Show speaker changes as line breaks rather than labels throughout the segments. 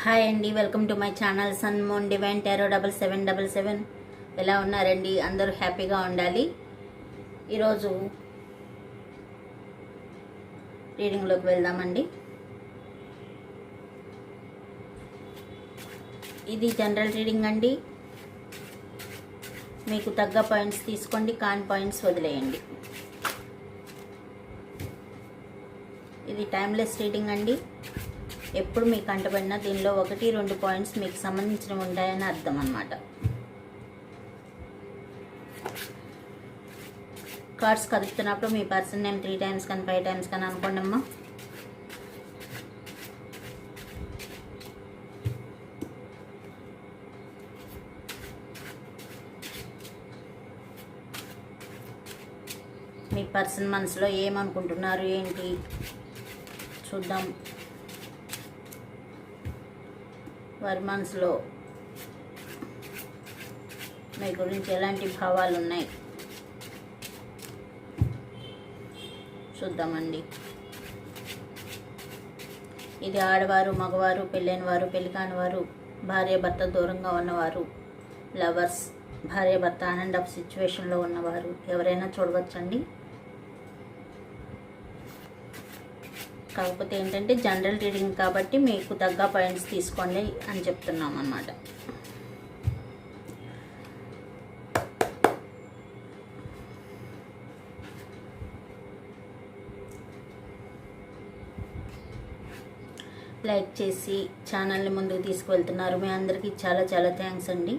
Hi అండి welcome to my channel Sun Moon Divine Tarot double seven double seven. ఎలా ఉన్నారండి? అందరూ హ్యాపీగా ఉండాలి. ఈరోజు రీడింగ్లోకి వెళ్దామండి. ఇది జనరల్ రీడింగ్ అండి. మీకు తగ్గ పాయింట్స్ తీసుకోండి కాన్ పాయింట్స్ వదిలేయండి. ఇది టైమ్లెస్ రీడింగ్ అండి. ఎప్పుడు మీకు కంటపడినా దీనిలో ఒకటి రెండు పాయింట్స్ మీకు సంబంధించినవి ఉంటాయని అర్థం అన్నమాట. కార్డ్స్ కదుపుతున్నప్పుడు మీ పర్సన్ నేమ్ త్రీ టైమ్స్ కానీ ఫైవ్ టైమ్స్ కానీ అనుకోండి అమ్మా. మీ పర్సన్ మనసులో ఏమనుకుంటున్నారు ఏంటి? చూద్దాం. పర్ మంత్స్లో మీ గురించి ఎలాంటి భావాలు ఉన్నాయి? చూద్దామండి. ఇది ఆడవారు మగవారు పెళ్ళైన వారు పెళ్ళి కాని వారు భార్య భర్త దూరంగా ఉన్నవారు లవర్స్ భార్య భర్త అండ్ ఆఫ్ సిచ్యువేషన్లో ఉన్నవారు ఎవరైనా చూడవచ్చండి? కాకపోతే ఏంటంటే జనరల్ రీడింగ్ కాబట్టి మీకు తగ్గ పాయింట్స్ తీసుకోండి అని చెప్తున్నాం అన్నమాట. లైక్ చేసి ఛానల్ని ముందుకు తీసుకువెళ్తున్నారు. మీ అందరికీ చాలా చాలా థ్యాంక్స్ అండి.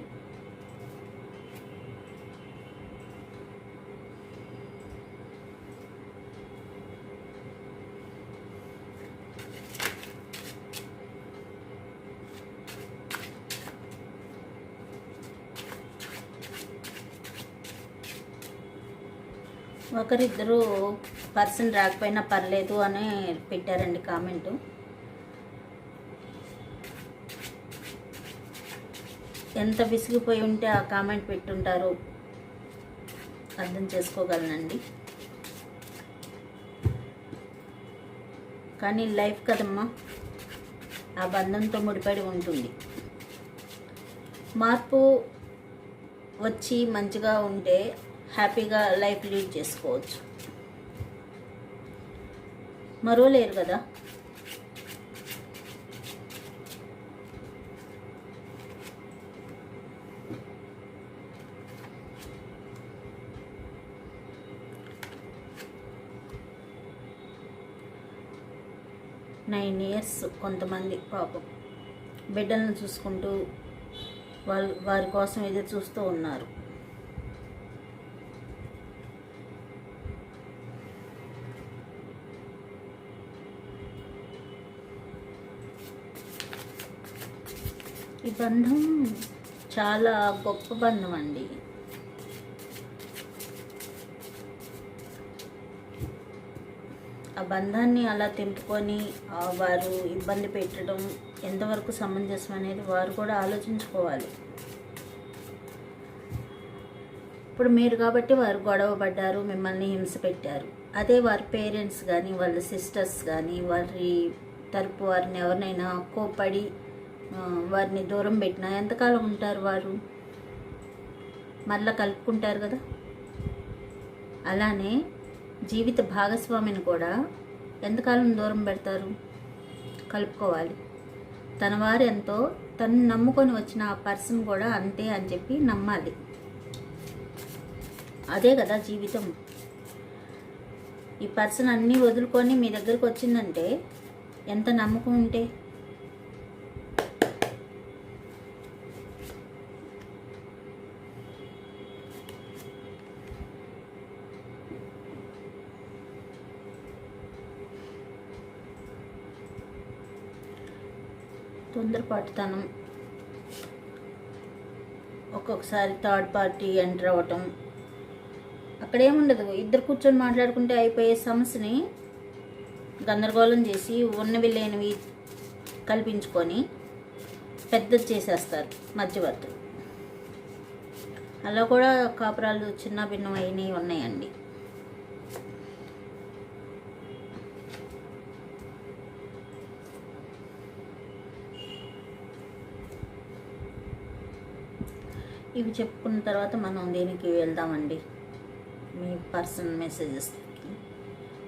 ఒకరిద్దరు పర్సన్ రాకపోయినా పర్లేదు అని పెట్టారండి కామెంటు. ఎంత విసిగిపోయి ఉంటే ఆ కామెంట్ పెట్టుంటారో అర్థం చేసుకోగలనండి. కానీ లైఫ్ కదమ్మా ఆ బంధంతో ముడిపడి ఉంటుంది. మార్పు వచ్చి మంచిగా ఉంటే హ్యాపీగా లైఫ్ లీడ్ చేసుకోవచ్చు. మరో లేరు కదా? నైన్ ఇయర్స్ కొంతమంది పాపం. బిడ్డలను చూసుకుంటూ వాళ్ళు వారి కోసం ఎదురు చూస్తూ ఉన్నారు. ఈ బంధం చాలా గొప్ప బంధం అండి. ఆ బంధాన్ని అలా తెంపుకొని వారు ఇబ్బంది పెట్టడం ఎంతవరకు సమంజసం అనేది వారు కూడా ఆలోచించుకోవాలి. ఇప్పుడు మీరు కాబట్టి వారు గొడవ పడ్డారు మిమ్మల్ని హింస పెట్టారు. అదే వారి పేరెంట్స్ కానీ వాళ్ళ సిస్టర్స్ కానీ వారి తరపు వారిని ఎవరినైనా కోపడి వారిని దూరం పెట్టినా? ఎంతకాలం ఉంటారు వారు? మళ్ళా కలుపుకుంటారు కదా? అలానే జీవిత భాగస్వామిని కూడా ఎంతకాలం దూరం పెడతారు? కలుపుకోవాలి. తన వారు ఎంతో తను నమ్ముకొని వచ్చిన ఆ పర్సన్ కూడా అంతే అని చెప్పి నమ్మాలి. అదే కదా జీవితం. ఈ పర్సన్ అన్నీ వదులుకొని మీ దగ్గరకు వచ్చిందంటే ఎంత నమ్మకం ఉంటే? తొందరపాటుతనం ఒక్కొక్కసారి థర్డ్ పార్టీ ఎంటర్ అవ్వటం. అక్కడేముండదు ఇద్దరు కూర్చొని మాట్లాడుకుంటే అయిపోయే సమస్యని గందరగోళం చేసి ఉన్నవి లేనివి కల్పించుకొని పెద్దది చేసేస్తారు మధ్యవర్తులు. అలా కూడా కాపురాలు చిన్న భిన్నమైనవి ఉన్నాయండి. ఇవి చెప్పుకున్న తర్వాత మనం దీనికి వెళ్దామండి? మీ పర్సనల్ మెసేజెస్కి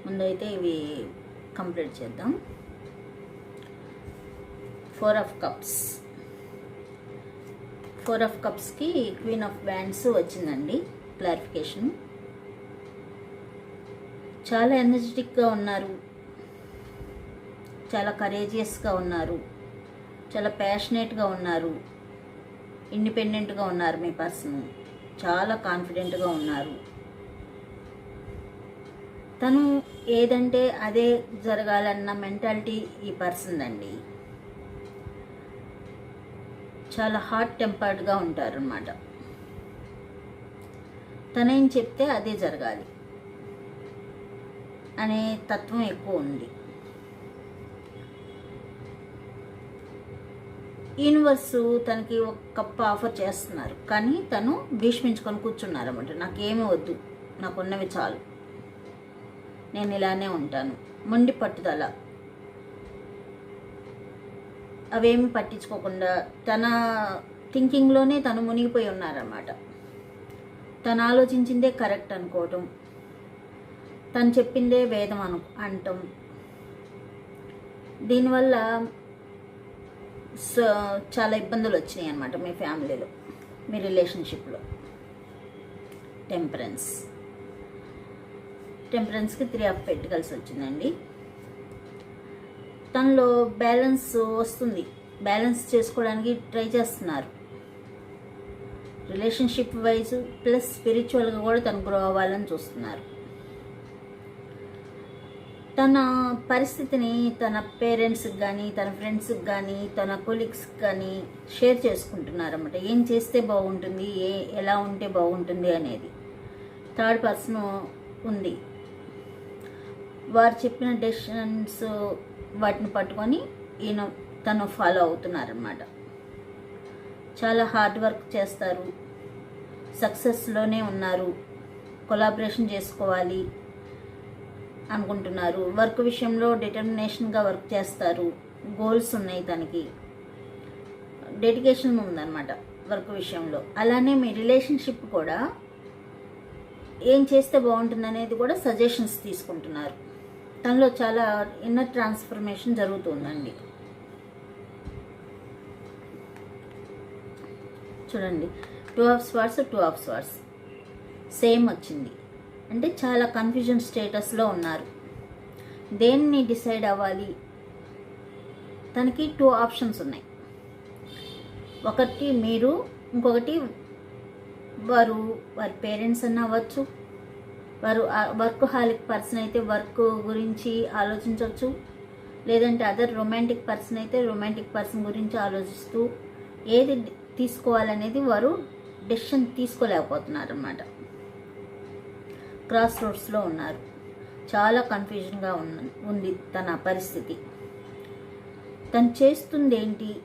ముందైతే ఇవి కంప్లీట్ చేద్దాం. Four of cups. Four of కప్స్కి queen of wands వచ్చిందండి క్లారిఫికేషన్. చాలా ఎనర్జెటిక్గా ఉన్నారు. చాలా కరేజియస్గా ఉన్నారు. చాలా ప్యాషనేట్గా ఉన్నారు. ఇండిపెండెంట్గా ఉన్నారు మీ పర్సన్. చాలా కాన్ఫిడెంట్గా ఉన్నారు. తను ఏదంటే అదే జరగాలన్న మెంటాలిటీ ఈ పర్సన్ అండి చాలా హాట్ టెంపర్డ్గా ఉంటారనమాట తనేం చెప్తే అదే జరగాలి. అనే తత్వం ఎక్కువ ఉంది. యూనివర్స్ తనకి ఒక కప్ ఆఫర్ చేస్తున్నారు. కానీ తను భీష్మించుకొని కూర్చున్నారన్నమాట. నాకేమీ వద్దు. నాకున్నవి చాలు. నేను ఇలానే ఉంటాను. మొండి పట్టుదల. అవేమి పట్టించుకోకుండా తన థింకింగ్లోనే తను మునిగిపోయి ఉన్నారన్నమాట. తను ఆలోచించిందే కరెక్ట్ అనుకోవటం. తను చెప్పిందే వేదం అను అంటాం. దీనివల్ల సో చాలా ఇబ్బందులు వచ్చినాయి అనమాట మీ ఫ్యామిలీలో మీ రిలేషన్షిప్లో. టెంపరెన్స్. టెంపరెన్స్కి త్రీ ఆఫ్ పెట్టుకల్సి వచ్చిందండి. తనలో బ్యాలెన్స్ వస్తుంది. బ్యాలెన్స్ చేసుకోవడానికి ట్రై చేస్తున్నారు. రిలేషన్షిప్ వైజ్ ప్లస్ స్పిరిచువల్గా కూడా తను గ్రో అవ్వాలని చూస్తున్నారు. తన పరిస్థితిని తన పేరెంట్స్కి కానీ తన ఫ్రెండ్స్కి కానీ తన కొలీగ్స్కి కానీ షేర్ చేసుకుంటున్నారన్నమాట. ఏం చేస్తే బాగుంటుంది ఏ ఎలా ఉంటే బాగుంటుంది అనేది. థర్డ్ పర్సన్ ఉంది. వారు చెప్పిన డెసిషన్స్ వాటిని పట్టుకొని ఈయన తను ఫాలో అవుతున్నారన్నమాట. చాలా హార్డ్ వర్క్ చేస్తారు. సక్సెస్లోనే ఉన్నారు. కొలాబరేషన్ చేసుకోవాలి. అనుకుంటున్నారు. వర్క్ విషయంలో డిటర్మినేషన్గా వర్క్ చేస్తారు. గోల్స్ ఉన్నాయి తనకి. డెడికేషన్ ఉందన్నమాట వర్క్ విషయంలో. అలానే మీ రిలేషన్షిప్ కూడా ఏం చేస్తే బాగుంటుంది అనేది కూడా సజెషన్స్ తీసుకుంటున్నారు. తనలో చాలా ఇన్నర్ ట్రాన్స్ఫర్మేషన్ జరుగుతుందండి. చూడండి. Two of swords two of swords same వచ్చింది. అంటే చాలా కన్ఫ్యూజన్ స్టేటస్లో ఉన్నారు. దేన్ని డిసైడ్ అవ్వాలి? తనకి టూ ఆప్షన్స్ ఉన్నాయి. ఒకటి మీరు ఇంకొకటి వారు వారి పేరెంట్స్ అన్న అవ్వచ్చు. వారు వర్క్ హాలిక్ పర్సన్ అయితే వర్క్ గురించి ఆలోచించవచ్చు. లేదంటే అదర్ రొమాంటిక్ పర్సన్ అయితే రొమాంటిక్ పర్సన్ గురించి ఆలోచిస్తూ ఏది తీసుకోవాలనేది వారు డెసిషన్ తీసుకోలేకపోతున్నారు అన్నమాట క్రాస్ రోడ్స్లో ఉన్నారు. చాలా కన్ఫ్యూజన్గా ఉన్న ఉంది తన పరిస్థితి. తను చేస్తుంది ఏంటి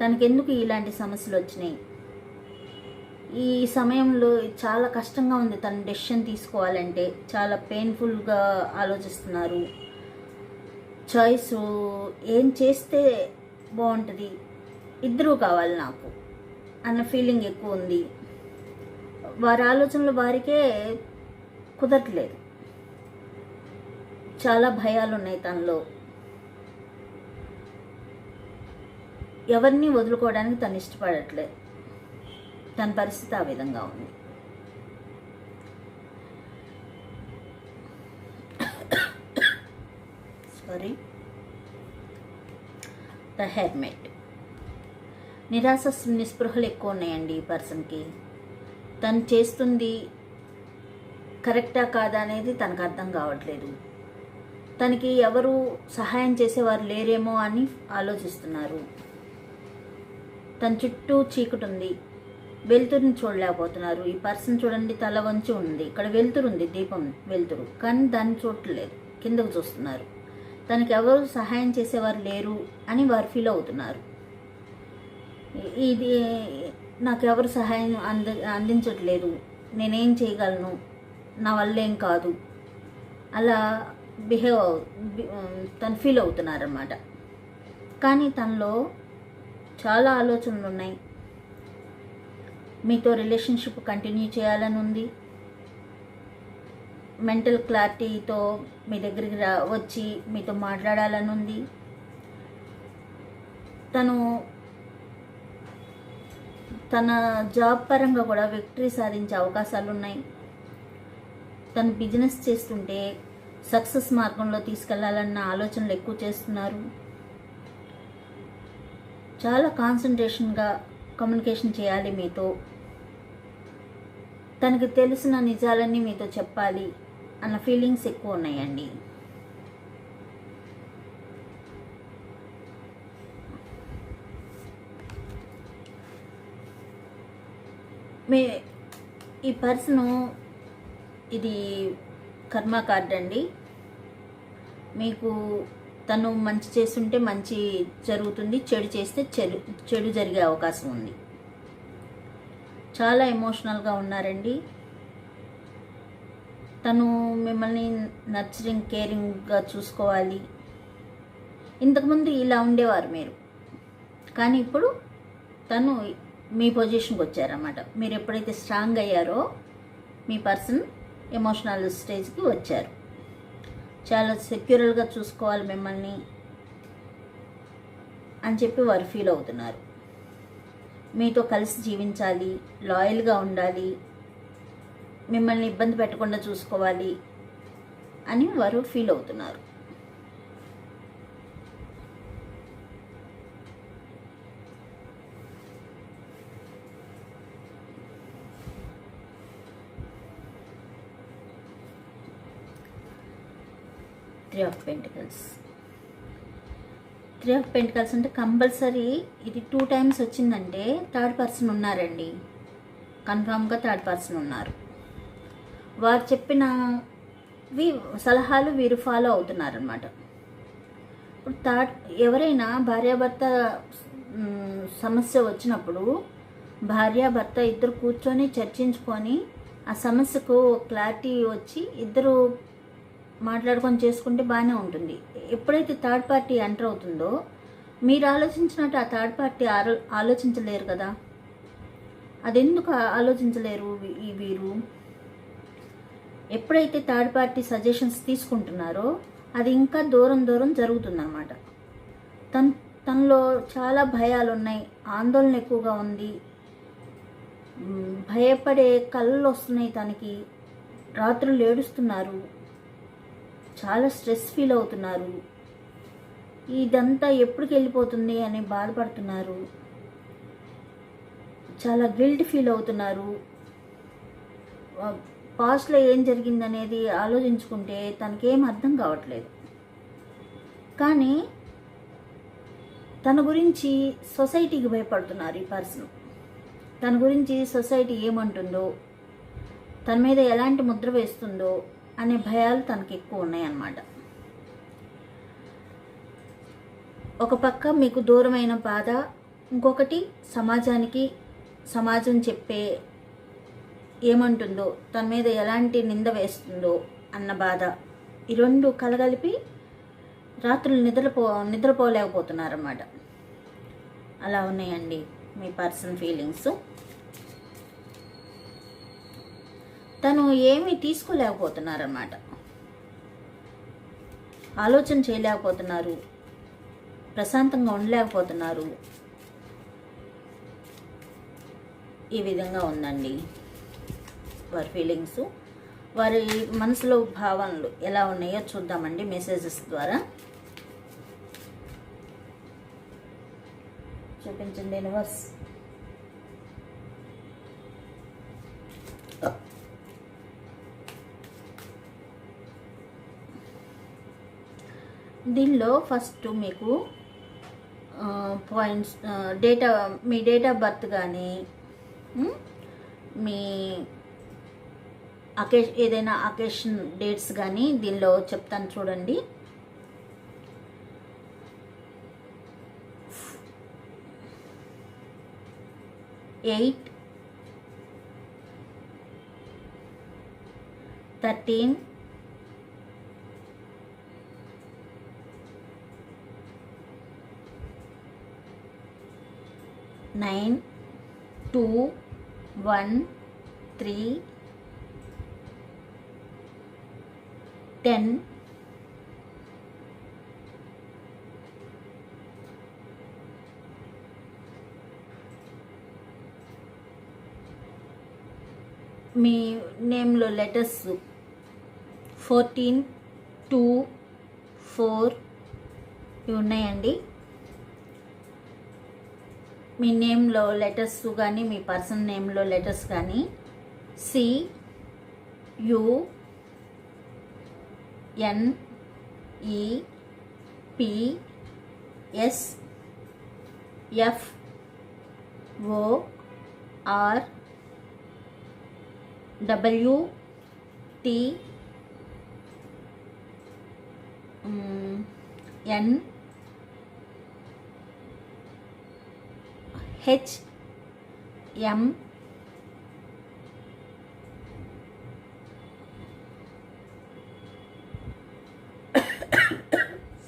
తనకెందుకు ఇలాంటి సమస్యలు వచ్చినాయి? ఈ సమయంలో చాలా కష్టంగా ఉంది తన డెసిషన్ తీసుకోవాలంటే. చాలా పెయిన్ఫుల్గా ఆలోచిస్తున్నారు. చాయిస్ ఏం చేస్తే బాగుంటుంది? ఇద్దరూ కావాలి నాకు అన్న ఫీలింగ్ ఎక్కువ ఉంది. వారి ఆలోచనలు వారికే కుదరట్లేదు. చాలా భయాలు ఉన్నాయి తనలో. ఎవరిని వదులుకోవడానికి తను ఇష్టపడట్లేదు. తన పరిస్థితి ఆ విధంగా ఉంది. సారీ ద హెర్మెట్ నిరాశ నిస్పృహలు ఎక్కువ ఉన్నాయండి ఈ పర్సన్కి. తను చేస్తుంది కరెక్టా కాదా అనేది తనకు అర్థం కావట్లేదు. తనకి ఎవరు సహాయం చేసేవారు లేరేమో అని ఆలోచిస్తున్నారు. తన చుట్టూ చీకటి ఉంది వెలుతురుని చూడలేకపోతున్నారు. ఈ పర్సన్ చూడండి తల వంచి ఉంది. ఇక్కడ వెలుతురు ఉంది దీపం వెలుతురు. కానీ దాన్ని చూడట్లేదు. కిందకు చూస్తున్నారు. తనకి ఎవరు సహాయం చేసేవారు లేరు అని వారు ఫీల్ అవుతున్నారు. ఇది నాకు ఎవరు సహాయం అంద అందించట్లేదు. నేనేం చేయగలను? నా వల్లేం కాదు. అలా బిహేవ్ తను ఫీల్ అవుతున్నారన్నమాట. కానీ తనలో చాలా ఆలోచనలు ఉన్నాయి. మీతో రిలేషన్షిప్ కంటిన్యూ చేయాలని ఉంది. మెంటల్ క్లారిటీతో మీ దగ్గరికి రా వచ్చి మీతో మాట్లాడాలని ఉంది. తను తన జాబ్ పరంగా కూడా విక్టరీ సాధించే అవకాశాలు ఉన్నాయి తను బిజినెస్ చేస్తుంటే సక్సెస్ మార్గంలో తీసుకెళ్ళాలన్న ఆలోచనలు ఎక్కువ చేస్తున్నారు. చాలా కాన్సన్ట్రేషన్గా కమ్యూనికేషన్ చేయాలి మీతో. తనకు తెలిసిన నిజాలన్నీ మీతో చెప్పాలి అన్న ఫీలింగ్స్ ఎక్కువ ఉన్నాయండి. మీ ఈ పర్సను ఇది కర్మ కార్డ్ అండి. మీకు తను మంచి చేస్తుంటే మంచి జరుగుతుంది చెడు చేస్తే చెడు చెడు జరిగే అవకాశం ఉంది. చాలా ఎమోషనల్గా ఉన్నారండి. తను మిమ్మల్ని నర్చరింగ్ కేరింగ్గా చూసుకోవాలి. ఇంతకుముందు ఇలా ఉండేవారు మీరు. కానీ ఇప్పుడు తను మీ పొజిషన్కి వచ్చారన్నమాట. మీరు ఎప్పుడైతే స్ట్రాంగ్ అయ్యారో మీ పర్సన్ ఎమోషనల్ స్టేజ్కి వచ్చారు. చాలా సెక్యూరల్గా చూసుకోవాలి మిమ్మల్ని అని చెప్పి వారు ఫీల్ అవుతున్నారు. మీతో కలిసి జీవించాలి లాయల్గా ఉండాలి మిమ్మల్ని ఇబ్బంది పెట్టకుండా చూసుకోవాలి అని వారు ఫీల్ అవుతున్నారు. Three of pentacles. Three of pentacles అంటే కంపల్సరీ ఇది టూ టైమ్స్ వచ్చిందంటే థర్డ్ పర్సన్ ఉన్నారండి. కన్ఫామ్గా థర్డ్ పర్సన్ ఉన్నారు. వారు చెప్పిన వి సలహాలు వీరు ఫాలో అవుతున్నారనమాట ఇప్పుడు థర్డ్ ఎవరైనా భార్యాభర్త సమస్య వచ్చినప్పుడు భార్యాభర్త ఇద్దరు కూర్చొని చర్చించుకొని ఆ సమస్యకు క్లారిటీ వచ్చి ఇద్దరు మాట్లాడుకొని చేసుకుంటే బాగానే ఉంటుంది. ఎప్పుడైతే థర్డ్ పార్టీ ఎంటర్ అవుతుందో మీరు ఆలోచించినట్టు ఆ థర్డ్ పార్టీ ఆలో ఆలోచించలేరు కదా? అదెందుకు ఆలోచించలేరు ఈ వీరు? ఎప్పుడైతే థర్డ్ పార్టీ సజెషన్స్ తీసుకుంటున్నారో అది ఇంకా దూరం దూరం జరుగుతుందన్నమాట. తన తనలో చాలా భయాలు ఉన్నాయి ఆందోళన ఎక్కువగా ఉంది. భయపడే కళ్ళు వస్తున్నాయి తనకి. రాత్రులు ఏడుస్తున్నారు. చాలా స్ట్రెస్ ఫీల్ అవుతున్నారు. ఇదంతా ఎప్పటికి వెళ్ళిపోతుంది అని బాధపడుతున్నారు. చాలా గిల్ట్ ఫీల్ అవుతున్నారు. పాస్ట్లో ఏం జరిగిందనేది ఆలోచించుకుంటే తనకేం అర్థం కావట్లేదు. కానీ తన గురించి సొసైటీకి భయపడుతున్నారు ఈ పర్సన్. తన గురించి సొసైటీ ఏమంటుందో తన మీద ఎలాంటి ముద్ర వేస్తుందో అనే భయాలు తనకి ఎక్కువ ఉన్నాయన్నమాట. ఒక పక్క మీకు దూరమైన బాధ ఇంకొకటి సమాజానికి సమాజం చెప్పే ఏమంటుందో తన మీద ఎలాంటి నింద వేస్తుందో అన్న బాధ. ఈ రెండు కలగలిపి రాత్రులు నిద్రపో నిద్రపోలేకపోతున్నారన్నమాట. అలా ఉన్నాయండి మీ పర్సన్ ఫీలింగ్స్. తను ఏమీ తీసుకోలేకపోతున్నారన్నమాట. ఆలోచన చేయలేకపోతున్నారు. ప్రశాంతంగా ఉండలేకపోతున్నారు. ఈ విధంగా ఉందండి వారి ఫీలింగ్స్ వారి మనసులో భావనలు ఎలా ఉన్నాయో చూద్దామండి మెసేజెస్ ద్వారా. చూపించండి యూనివర్స్ దీనిలో ఫస్ట్ మీకు పాయింట్స్ డేటా మీ డేట్ ఆఫ్ బర్త్ కానీ మీ అకే ఏదైనా అకేషన్ డేట్స్ కానీ దీనిలో చెప్తాను చూడండి. Eight thirteen nine two one three ten. మీ నేమ్లో లెటర్స్ ఫోర్టీన్ టూ ఫోర్ ఇవి ఉన్నాయండి. మీ నేమ్లో లెటర్స్ కానీ మీ పర్సన్ నేమ్లో లెటర్స్ కానీ C U N E P S F O R W T N H M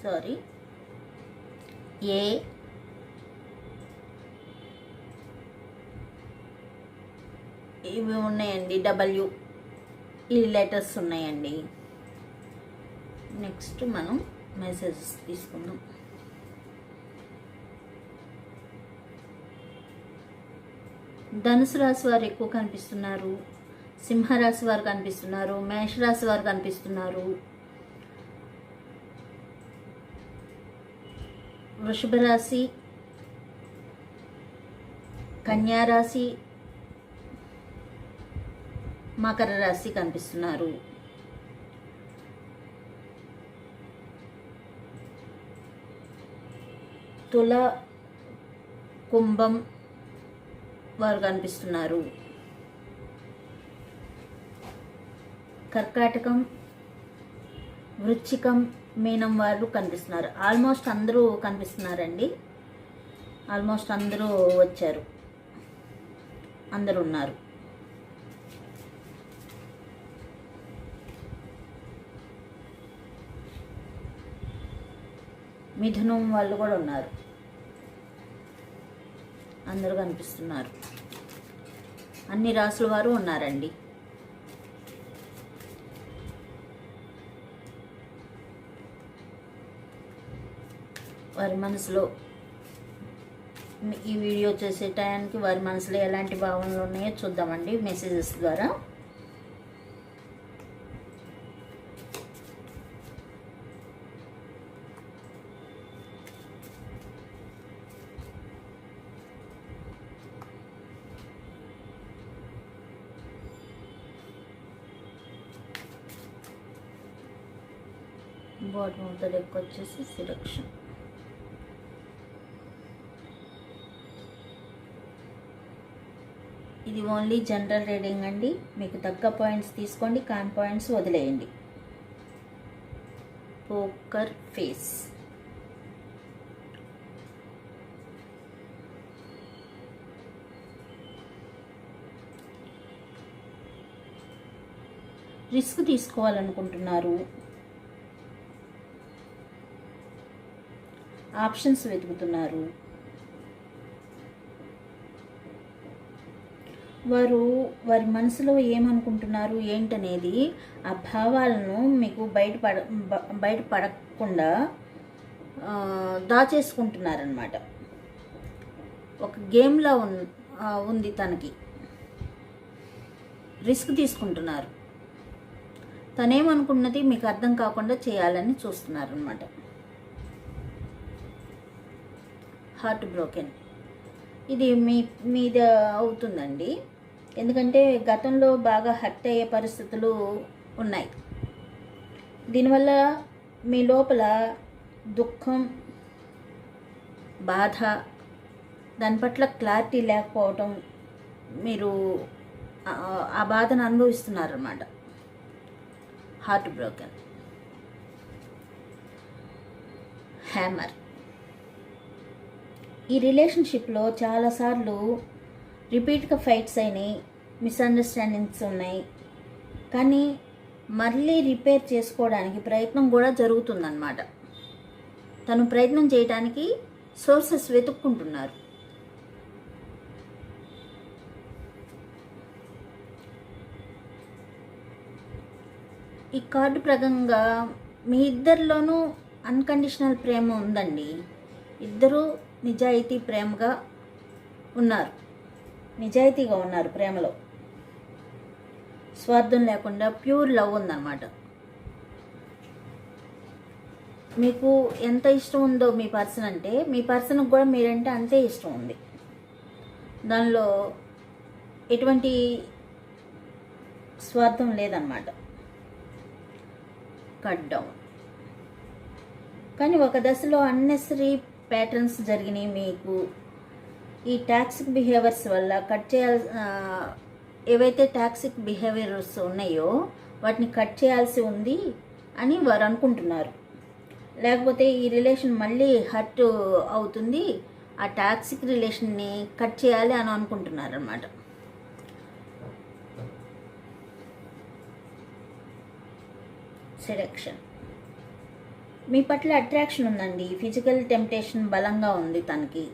sorry ఏ ఇవి ఉన్నాయండి డబ్ల్యూ ఈ లెటర్స్ ఉన్నాయండి. నెక్స్ట్ మనం మెసేజెస్ తీసుకుందాం. ధనుసు రాశి వారు ఎక్కువ కనిపిస్తున్నారు సింహరాశి వారు కనిపిస్తున్నారు మేషరాశి వారు కనిపిస్తున్నారు. వృషభ రాశి కన్యారాశి మకర రాశి కనిపిస్తున్నారు. తుల కుంభం వారు కనిపిస్తున్నారు. కర్కాటకం వృచ్చికం మీనం వారు కనిపిస్తున్నారు. ఆల్మోస్ట్ అందరూ కనిపిస్తున్నారండి. ఆల్మోస్ట్ అందరూ వచ్చారు. అందరూ ఉన్నారు మిథునం వాళ్ళు కూడా ఉన్నారు. అందరూ కనిపిస్తున్నారు. అన్ని రాసుల వారు ఉన్నారండి. వారి మనసులో ఈ వీడియో చేసే టయానికి వారి మనసులో ఎలాంటి భావనలు ఉన్నాయో చూద్దామండి మెసేజెస్ ద్వారా. బాటమ్ ఆఫ్ ద వచ్చేసి సెలెక్షన్ ఇది ఓన్లీ జనరల్ రీడింగ్ అండి. మీకు తగ్గ పాయింట్స్ తీసుకోండి కాన్ పాయింట్స్ వదిలేయండి. పోకర్ ఫేస్ రిస్క్ తీసుకోవాలనుకుంటున్నారు. ఆప్షన్స్ వెతుకుతున్నారు. వారు వారి మనసులో ఏమనుకుంటున్నారు ఏంటనేది ఆ భావాలను మీకు బయటపడ బ- బయటపడకుండా దాచేసుకుంటున్నారనమాట ఒక గేమ్లా ఉన్ ఉంది తనకి. రిస్క్ తీసుకుంటున్నారు. తనేమనుకున్నది మీకు అర్థం కాకుండా చేయాలని చూస్తున్నారనమాట హార్ట్ బ్రోకెన్. ఇది మీ మీద అవుతుందండి. ఎందుకంటే గతంలో బాగా హర్ట్ అయ్యే పరిస్థితులు ఉన్నాయి. దీనివల్ల మీ లోపల దుఃఖం బాధ దాని పట్ల క్లారిటీ లేకపోవటం మీరు ఆ- బాధను అనుభవిస్తున్నారన్నమాట. Heart broken. హ్యామర్. ఈ రిలేషన్షిప్లో చాలాసార్లు రిపీట్గా ఫైట్స్ అయినాయి మిస్అండర్స్టాండింగ్స్ ఉన్నాయి. కానీ మళ్ళీ రిపేర్ చేసుకోవడానికి ప్రయత్నం కూడా జరుగుతుందన్నమాట. తను ప్రయత్నం చేయడానికి సోర్సెస్ వెతుక్కుంటున్నారు. ఈ కార్డు ప్రకంగా మీ ఇద్దరిలోనూ అన్కండిషనల్ ప్రేమ ఉందండి. ఇద్దరూ నిజాయితీ ప్రేమగా ఉన్నారు. నిజాయితీగా ఉన్నారు ప్రేమలో. స్వార్థం లేకుండా ప్యూర్ లవ్ ఉందన్నమాట. మీకు ఎంత ఇష్టం ఉందో మీ పర్సన్ అంటే మీ పర్సన్కి కూడా మీరంటే అంతే ఇష్టం ఉంది. దానిలో ఎటువంటి స్వార్థం లేదన్నమాట. Cut down. కానీ ఒక దశలో అన్నెసరీ ప్యాటర్న్స్ జరిగినాయి మీకు. ఈ టాక్సిక్ బిహేవియర్స్ వల్ల కట్ చేయాల్ ఏవైతే టాక్సిక్ బిహేవియర్స్ ఉన్నాయో వాటిని కట్ చేయాల్సి ఉంది అని వారు అనుకుంటున్నారు. లేకపోతే ఈ రిలేషన్ మళ్ళీ హర్ట్ అవుతుంది ఆ టాక్సిక్ రిలేషన్ని కట్ చేయాలి అని అనుకుంటున్నారు అనమాట సెలెక్షన్ మీ పట్ల అట్రాక్షన్ ఉందండి. ఫిజికల్ టెంప్టేషన్ బలంగా ఉంది తనకి.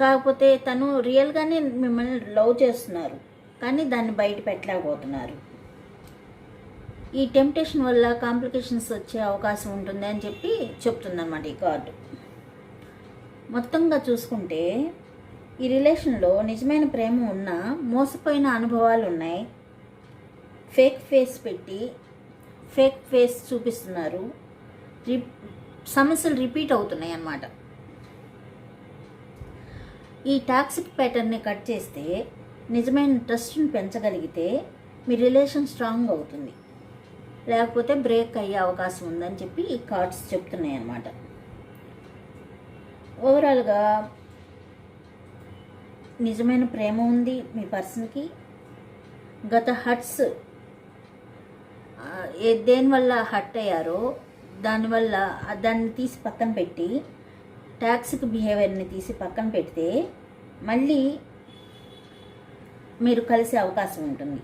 కాకపోతే తను రియల్గానే మిమ్మల్ని లవ్ చేస్తున్నారు. కానీ దాన్ని బయట పెట్టలేకపోతున్నారు. ఈ టెంప్టేషన్ వల్ల కాంప్లికేషన్స్ వచ్చే అవకాశం ఉంటుంది అని చెప్పి చెప్తుందన్నమాట ఈ కార్డు మొత్తంగా చూసుకుంటే ఈ రిలేషన్లో నిజమైన ప్రేమ ఉన్న మోసపోయిన అనుభవాలు ఉన్నాయి. ఫేక్ ఫేస్ పెట్టి ఫేక్ ఫేస్ చూపిస్తున్నారు. రి- సమస్యలు రిపీట్ అవుతున్నాయి అన్నమాట. ఈ టాక్సిక్ ప్యాటర్న్ని కట్ చేస్తే నిజమైన ట్రస్ట్ని పెంచగలిగితే మీ రిలేషన్ స్ట్రాంగ్ అవుతుంది. లేకపోతే బ్రేక్ అయ్యే అవకాశం ఉందని చెప్పి ఈ కార్డ్స్ చెప్తున్నాయి అన్నమాట. ఓవరాల్గా నిజమైన ప్రేమ ఉంది మీ పర్సన్కి. గత హట్స్ దేనివల్ల హర్ట్ అయ్యారో దానివల్ల దాన్ని తీసి పక్కన పెట్టి టాక్సిక్ బిహేవియర్ని తీసి పక్కన పెడితే మళ్ళీ మీరు కలిసే అవకాశం ఉంటుంది.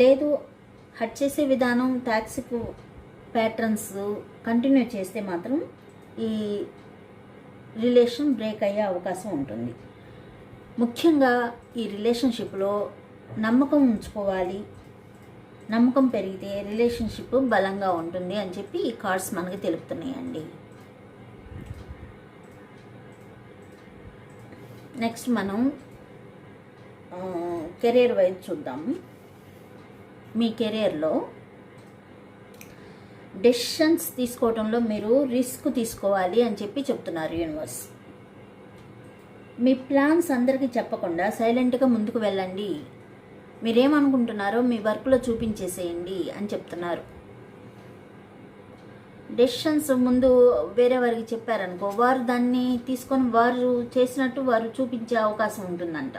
లేదు హట్ చేసే విధానం టాక్సిక్ ప్యాటర్న్స్ కంటిన్యూ చేస్తే మాత్రం ఈ రిలేషన్ బ్రేక్ అయ్యే అవకాశం ఉంటుంది. ముఖ్యంగా ఈ రిలేషన్షిప్లో నమ్మకం ఉంచుకోవాలి. నమ్మకం పెరిగితే రిలేషన్షిప్ బలంగా ఉంటుంది అని చెప్పి ఈ కార్డ్స్ మనకి తెలుపుతున్నాయండి. నెక్స్ట్ మనం కెరీర్ వైజ్ చూద్దాం. మీ కెరీర్లో డెసిషన్స్ తీసుకోవడంలో మీరు రిస్క్ తీసుకోవాలి అని చెప్పి చెప్తున్నారు యూనివర్స్. మీ ప్లాన్స్ అందరికీ చెప్పకుండా సైలెంట్గా ముందుకు వెళ్ళండి. మీరేమనుకుంటున్నారో మీ వర్క్లో చూపించేసేయండి అని చెప్తున్నారు. డెసిషన్స్ ముందు వేరే వారికి చెప్పారనుకో వారు దాన్ని తీసుకొని వారు చేసినట్టు వారు చూపించే అవకాశం ఉంటుందంట.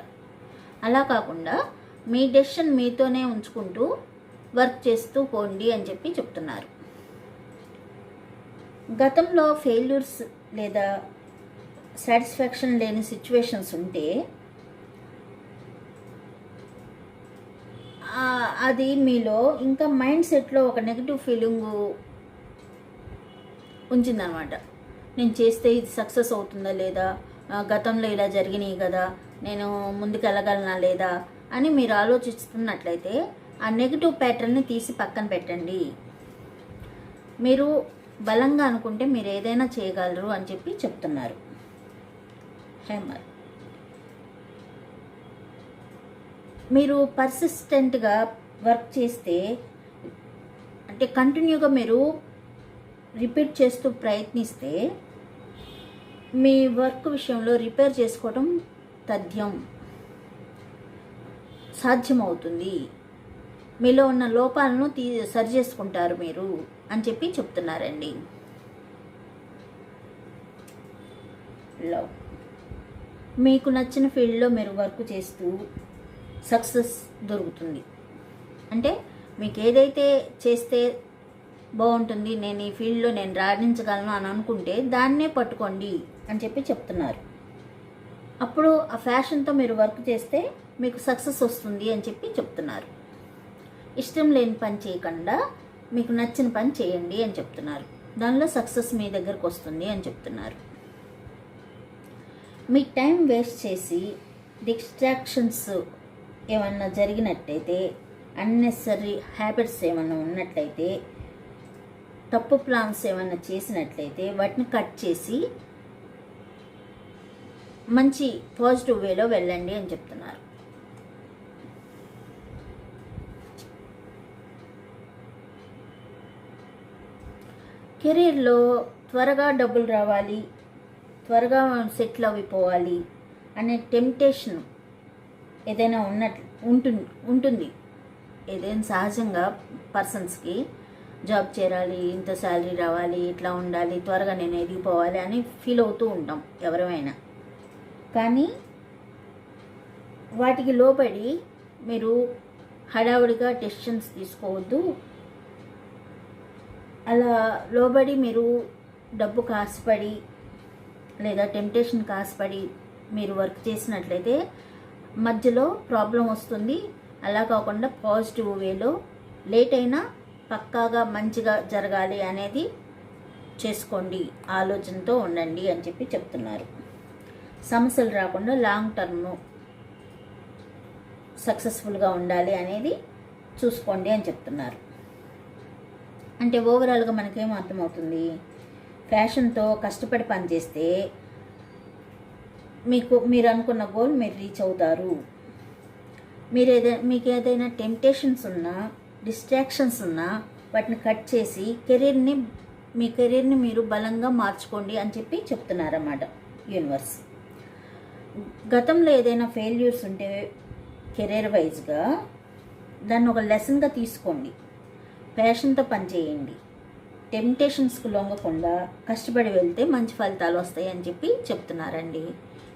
అలా కాకుండా మీ డెసిషన్ మీతోనే ఉంచుకుంటూ వర్క్ చేస్తూ పోండి అని చెప్పి చెప్తున్నారు. గతంలో ఫెయిల్యూర్స్ లేదా సాటిస్ఫాక్షన్ లేని సిచ్యువేషన్స్ ఉంటే అది మీలో ఇంకా మైండ్ సెట్లో ఒక నెగిటివ్ ఫీలింగ్ ఉంచిందనమాట. నేను చేస్తే ఇది సక్సెస్ అవుతుందా లేదా? గతంలో ఇలా జరిగినాయి కదా నేను ముందుకు వెళ్ళగలనా లేదా అని మీరు ఆలోచిస్తున్నట్లయితే ఆ నెగిటివ్ ప్యాటర్న్ని తీసి పక్కన పెట్టండి. మీరు బలంగా అనుకుంటే మీరు ఏదైనా చేయగలరు అని చెప్పి చెప్తున్నారు. హేమర్. మీరు పర్సిస్టెంట్గా వర్క్ చేస్తే అంటే కంటిన్యూగా మీరు రిపీట్ చేస్తూ ప్రయత్నిస్తే మీ వర్క్ విషయంలో రిపేర్ చేసుకోవడం తథ్యం సాధ్యమవుతుంది. మీలో ఉన్న లోపాలను తీ సరి చేసుకుంటారు మీరు అని చెప్పి చెప్తున్నారండి. లవ్ మీకు నచ్చిన ఫీల్డ్లో మీరు వర్క్ చేస్తూ సక్సెస్ దొరుకుతుంది. అంటే మీకు ఏదైతే చేస్తే బాగుంటుంది నేను ఈ ఫీల్డ్లో నేను రాణించగలను అని అనుకుంటే దాన్నే పట్టుకోండి అని చెప్పి చెప్తున్నారు. అప్పుడు ఆ ఫ్యాషన్తో మీరు వర్క్ చేస్తే మీకు సక్సెస్ వస్తుంది అని చెప్పి చెప్తున్నారు. ఇష్టం లేని పని చేయకుండా మీకు నచ్చిన పని చేయండి అని చెప్తున్నారు. దానిలో సక్సెస్ మీ దగ్గరకు వస్తుంది అని చెప్తున్నారు. మీ టైం వేస్ట్ చేసి డిస్ట్రాక్షన్స్ ఏమన్నా జరిగినట్టయితే అన్నెసరీ హ్యాబిట్స్ ఏమైనా ఉన్నట్లయితే తప్పు ప్లాన్స్ ఏమైనా చేసినట్లయితే వాటిని కట్ చేసి మంచి పాజిటివ్ వేలో వెళ్ళండి అని చెప్తున్నారు. కెరీర్లో త్వరగా డబ్బులు రావాలి త్వరగా సెటిల్ అయిపోవాలి అనే టెంప్టేషన్ ఏదైనా ఉన్నట్లు ఉంటుంది ఉంటుంది. ఏదైనా సహజంగా పర్సన్స్కి జాబ్ చేరాలి ఇంత శాలరీ రావాలి ఇట్లా ఉండాలి త్వరగా నేను ఎదిగిపోవాలి అని ఫీల్ అవుతూ ఉంటాం ఎవరైనా కానీ వాటికి లోబడి మీరు హడావుడిగా డెసిషన్స్ తీసుకోవద్దు. అలా లోబడి మీరు డబ్బు కాసుపడి లేదా టెంప్టేషన్ కాసుపడి మీరు వర్క్ చేసినట్లయితే మధ్యలో ప్రాబ్లం వస్తుంది. అలా కాకుండా పాజిటివ్ వేలో లేట్ అయినా పక్కాగా మంచిగా జరగాలి అనేది చేసుకోండి. ఆలోచనతో ఉండండి అని చెప్పి చెప్తున్నారు. సమస్యలు రాకుండా లాంగ్ టర్మ్ సక్సెస్ఫుల్గా ఉండాలి అనేది చూసుకోండి అని చెప్తున్నారు. అంటే ఓవరాల్గా మనకేం అర్థమవుతుంది? ఫ్యాషన్తో కష్టపడి పనిచేస్తే మీకు మీరు అనుకున్న గోల్ మీరు రీచ్ అవుతారు. మీరు ఏదైనా మీకు ఏదైనా టెంప్టేషన్స్ ఉన్నా డిస్ట్రాక్షన్స్ ఉన్నా వాటిని కట్ చేసి కెరీర్ని మీ కెరీర్ని మీరు బలంగా మార్చుకోండి అని చెప్పి చెప్తున్నారన్నమాట యూనివర్స్ గతంలో ఏదైనా ఫెయిల్యూర్స్ ఉంటే కెరీర్ వైజ్గా దాన్ని ఒక లెసన్గా తీసుకోండి. ప్యాషన్తో పనిచేయండి టెంప్టేషన్స్కు లొంగకుండా కష్టపడి వెళ్తే మంచి ఫలితాలు వస్తాయి అని చెప్పి చెప్తున్నారండి.